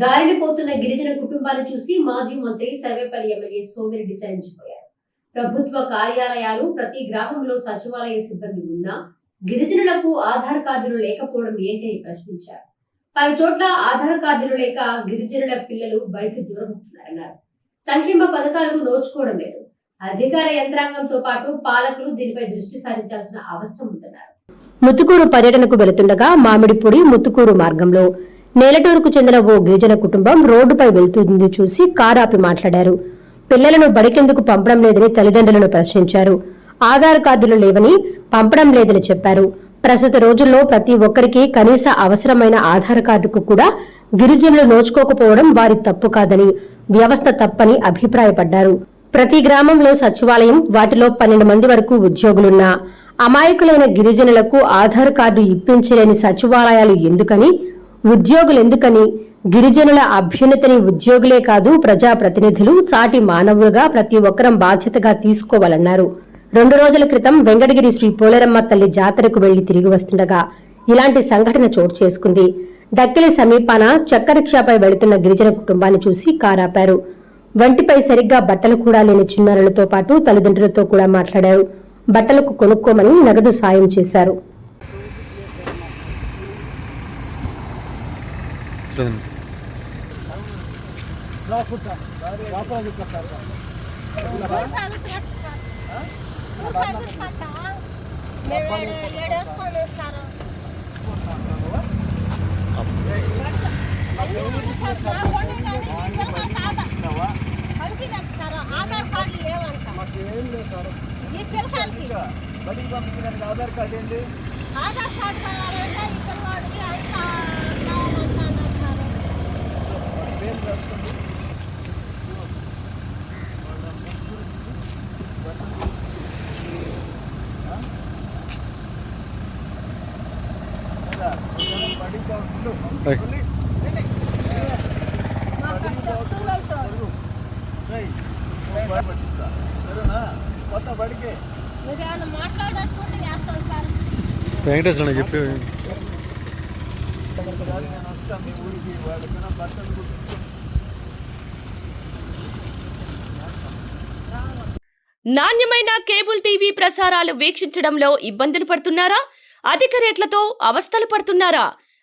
దారిని పోతున్న గిరిజన కుటుంబాలు చూసి మాజీ మంత్రి సర్వేపల్లి ఎమ్మెల్యే సోమిరెడ్డి చలించిపోయారు ప్రభుత్వ కార్యాలయాలు ప్రతి గ్రామంలో సచివాలయ సిబ్బంది ఉన్నా గిరిజనులకు ఆధార్ కార్డులు లేకపోవడం ఏంటని ప్రశ్నించారు. పలు చోట్ల ఆధార్ కార్డులు లేక గిరిజనుల పిల్లలు బడికి దూరం అవుతున్నారన్నారు సంక్షేమ పథకాలకు నోచుకోవడం లేదు. అధికార యంత్రాంగంతో పాటు పాలకులు దీనిపై దృష్టి సారించాల్సిన అవసరం ఉందన్నారు. ముత్తుకూరు పర్యటనకు వెళుతుండగా మామిడిపూడి ముత్తుకూరు మార్గంలో నేలటూరుకు చెందిన ఓ గిరిజన కుటుంబం రోడ్డుపై వెళ్తుంది చూసి కారు ఆపి మాట్లాడారు. పిల్లలను బడికెందుకు పంపడం లేదని తల్లిదండ్రులను ప్రశ్నించారు. ఆధార్ కార్డులు లేవని పంపడం లేదని చెప్పారు. ప్రస్తుత రోజుల్లో ప్రతి ఒక్కరికి కనీస అవసరమైన ఆధార్ కార్డుకు కూడా గిరిజనులు నోచుకోకపోవడం వారి తప్పు కాదని వ్యవస్థ తప్పని అభిప్రాయపడ్డారు. ప్రతి గ్రామంలో సచివాలయం వాటిలో పన్నెండు మంది వరకు ఉద్యోగులున్నా. అమాయకులైన గిరిజనులకు ఆధార్ కార్డు ఇప్పించలేని సచివాలయాలు ఎందుకని ఉద్యోగులు ఎందుకని గిరిజనుల అభ్యున్నతిని ఉద్యోగులే కాదు ప్రజాప్రతినిధులు సాటి మానవులుగా ప్రతి ఒక్కరం బాధ్యతగా తీసుకోవాలన్నారు. రెండు రోజుల క్రితం వెంకటగిరి శ్రీ పోలేరమ్మ తల్లి జాతరకు వెళ్ళి తిరిగి వస్తుండగా ఇలాంటి సంఘటన చోటు చేసుకుంది. డక్కిలి సమీపాన చక్కరిక్షాపై వెళుతున్న గిరిజన కుటుంబాన్ని చూసి కారాపారు. వంటిపై సరిగ్గా బట్టలు కూడా లేని చిన్నారులతో పాటు తల్లిదండ్రులతో కూడా మాట్లాడారు. బట్టలకు కొనుక్కోమని నగదు సాయం చేశారు. సార్. ఆధార్ కార్డు లేవంట ఈ పిల్లకాయలకి బడికి పంపించడానికి ఆధార్ కార్డు ఏంటి? ఆధార్ కార్డు వెంకటేశ్వర చెప్పి. నాణ్యమైన కేబుల్ టీవీ ప్రసారాలు వీక్షించడంలో ఇబ్బందులు పడుతున్నారా? అధిక రేట్లతో అవస్థలు పడుతున్నారా?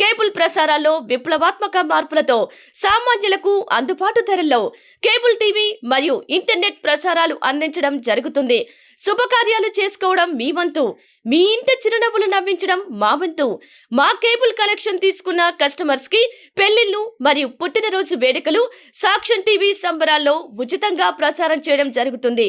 కేబుల్ ప్రసారాల్లో విప్లవాత్మక మార్పులతో సామాన్యులకు అందుబాటు ధరల్లో కేబుల్ టీవీ మరియు ఇంటర్నెట్ ప్రసారాలు అందించడం జరుగుతుంది. శుభకార్యాలు చేసుకోవడం మీ వంతు. మీ ఇంటి చిరునవ్వులు నవ్వించడం మా వంతు. మా కేబుల్ కలెక్షన్ తీసుకున్న కస్టమర్స్కి పెళ్ళిళ్ళు మరియు పుట్టినరోజు వేడుకలు సాక్ష్యం టీవీ సంబరాల్లో ఉచితంగా ప్రసారం చేయడం జరుగుతుంది.